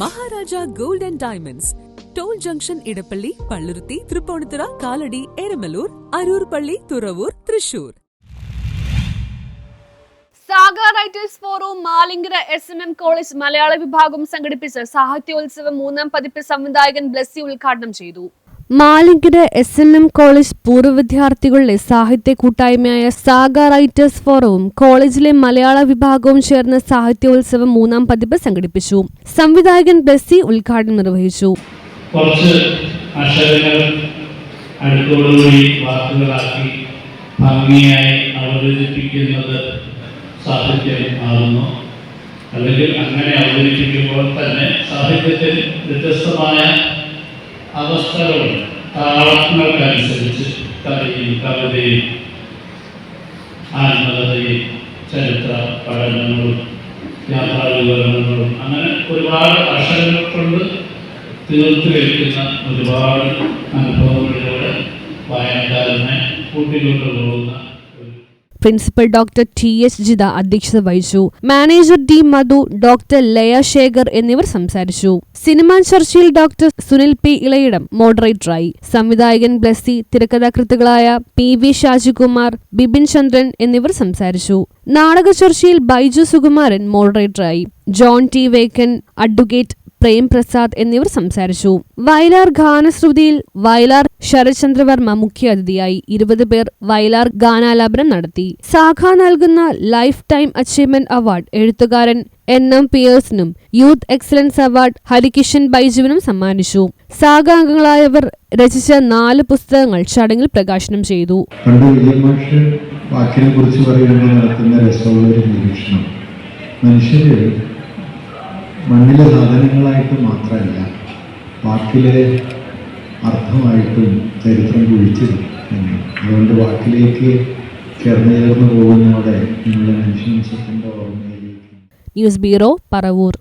Maharaja gold and diamonds. Toll junction Edappally Palluruthy Tripunithura Kalady Eramalloor Aroor പള്ളി Thuravoor Thrissur. Sagar writers ഫോറവും Malankara S N M college മലയാള വിഭാഗം സംഘടിപ്പിച്ച സാഹിത്യോത്സവം മൂന്നാം പതിപ്പ് സംവിധായകൻ ബ്ലസ്സി ഉദ്ഘാടനം ചെയ്തു. Malankara S N M college പൂർവ വിദ്യാർത്ഥികളുടെ സാഹിത്യ കൂട്ടായ്മയായ സാഗ റൈറ്റേഴ്സ് ഫോറവും കോളേജിലെ മലയാള വിഭാഗവും ചേർന്ന് സാഹിത്യോത്സവം മൂന്നാം പതിപ്പ് സംഘടിപ്പിച്ചു. സംവിധായകൻ ബെസ്സി ഉദ്ഘാടനം നിർവഹിച്ചു. കുറച്ച് സാഹിത്യം അല്ലെങ്കിൽ അങ്ങനെ അവതരിപ്പിക്കുമ്പോൾ തന്നെ സാഹിത്യത്തിൽ വ്യത്യസ്തമായ അവസ്ഥകളുണ്ട് താളങ്ങൾക്കനുസരിച്ച് കഥയും കവിതയും ആത്മകഥയും ചരിത്ര പഠനങ്ങളും യാത്രാ വിവരണങ്ങളും അങ്ങനെ ഒരുപാട് അക്ഷരങ്ങൾ കൊണ്ട് തീർത്തു വയ്ക്കുന്ന ഒരുപാട് അനുഭവങ്ങളിലൂടെ വായനക്കാരനെ കൂട്ടിക്കൊണ്ടു പോകുന്ന principal doctor T S Jitha അധ്യക്ഷത വഹിച്ചു. Manager D Madhu doctor Laya Sekhar എന്നിവർ സംസാരിച്ചു. സിനിമാ ചർച്ചയിൽ ഡോക്ടർ സുനിൽ പി ഇളയിടം മോഡറേറ്ററായി. സംവിധായകൻ ബ്ലസ്സി തിരക്കഥാകൃത്തുക്കളായ പി വി ഷാജികുമാർ ബിപിൻ ചന്ദ്രൻ എന്നിവർ സംസാരിച്ചു. നാടക ചർച്ചയിൽ Baiju Sukumaran മോഡറേറ്ററായി. John T Vekkan advocate Prem Prasad എന്നിവർ സംസാരിച്ചു. വയലാർ ഗാനശ്രുതിയിൽ വയലാർ ശരത്ചന്ദ്രവർമ്മ മുഖ്യാതിഥിയായി ഇരുപത് പേർ വയലാർ ഗാനാലാപനം നടത്തി. സാഖ നൽകുന്ന ലൈഫ് ടൈം അച്ചീവ്മെന്റ് അവാർഡ് എഴുത്തുകാരൻ എൻ. എം. പിയേഴ്സിനും യൂത്ത് എക്സലൻസ് അവാർഡ് ഹരികിഷൻ ബൈജുവിനും സമ്മാനിച്ചു. സാഗാംഗങ്ങളായവർ രചിച്ച നാല് പുസ്തകങ്ങൾ ചടങ്ങിൽ പ്രകാശനം ചെയ്തു. വാക്കിനെ കുറിച്ച് പറയുമ്പോൾ നടത്തുന്ന രസമുള്ള ഒരു നിരീക്ഷണം. മനുഷ്യര് മണ്ണിലെ സാധനങ്ങളായിട്ട് മാത്രമല്ല വാക്കിലെ അർത്ഥമായിട്ടും ചരിത്രം കുഴിച്ചിടും അതുകൊണ്ട് വാക്കിലേക്ക് ചേർന്ന് ചേർന്ന് പോകുന്നതോടെ നിങ്ങളുടെ മനുഷ്യവംശത്തിന്റെ ഓർമ്മയിലേക്ക് ന്യൂസ് ബ്യൂറോ പറവൂർ.